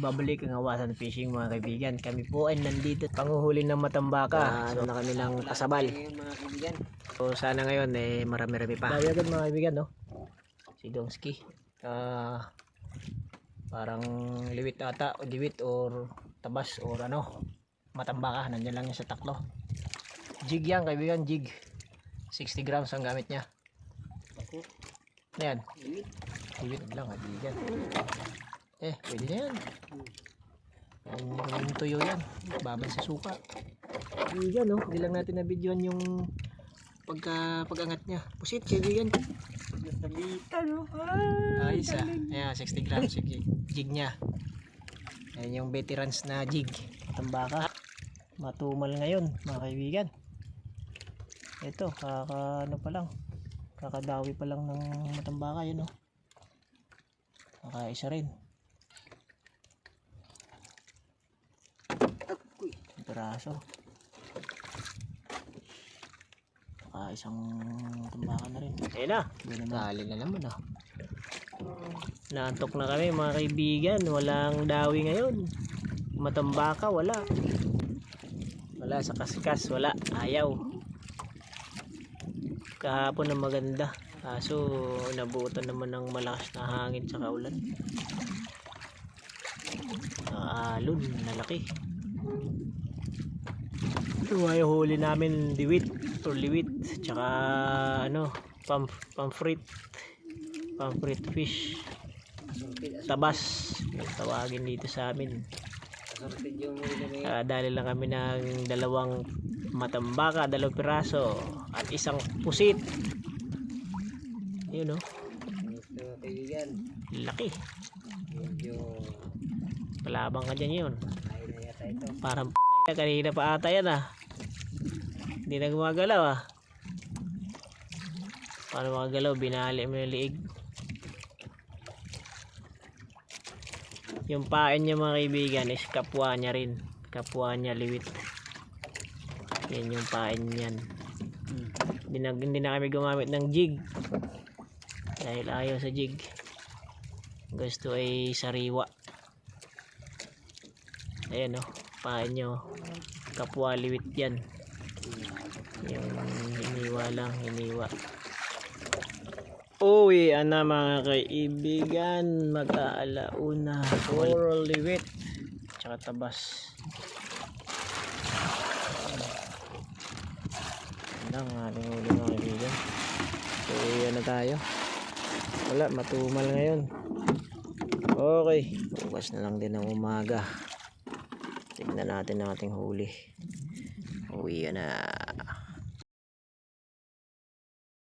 nagbabalik ang awasan fishing mga kaibigan. Kami po ay nandito panguhuli ng matambaka. So na kami ng pasabal. So sana ngayon eh marami-rami pa. Dami agad mga kaibigan no. Si Dongski. Ah parang liwit ata o liwit or tabas or ano matambaka nandiyan lang yan sa taklo. Jig yan kaibigan jig. 60 grams ang gamit niya. Ako, yan? limit. Liwit lang kaibigan. Eh pwede na yan. Yan yung tuyo yan. Babal sa suka. Kaibigan no. Hindi lang natin na videoan yung pagka pagangat niya. Pusit kaibigan. Ayos ah. Ayan, 60 grams yung jig, jig niya. Ayan yung veterans na jig. Matambaka. Matumal ngayon, mga kaibigan. Ito, kaka ano pa lang. Kakadawi pa lang ng matambaka yun oh. Kakaisa rin. Akoy. Ang piraso. Baka isang tambaka na rin. Ayun na. Dali na naman ah. Naantok na kami mga kaibigan. Walang dawi ngayon. Matambaka wala. Wala sa kaskas. Wala. Ayaw. Kahapon na maganda. Kaso nabutan naman ng malakas na hangin sa kaulan. Alon na laki. Ito ay huli namin liwit or liwit tsaka ano pam pamfrit pamfrit fish. Tabas tawagin dito sa amin. Uh, dali lang kami ng dalawang matambaka dalawang piraso at isang pusit. Yun Ito, kaibigan. laki. Palabang ka dyan yun. Parang patay na kanina pa ata yan ah hindi na gumagalaw ah. Paano makagalaw binali mo yung liig. Yung pain niya mga kaibigan is kapwa niya rin. Kapwa niya liwit. Yan yung pain niyan. Hindi na, hindi na kami gumamit ng jig. Dahil ayaw sa jig. Gusto ay sariwa. Ayan o pain nyo kapwa liwit yan yung hiniwa lang hiniwa. Uwi na mga kaibigan. Mag-aalauna. Puro liwit. Tsaka tabas. Lang ang ating huli mga kaibigan. So na tayo. Wala matumal ngayon. Okay. Bukas na lang din ng umaga. Tignan natin ang ating huli uwi na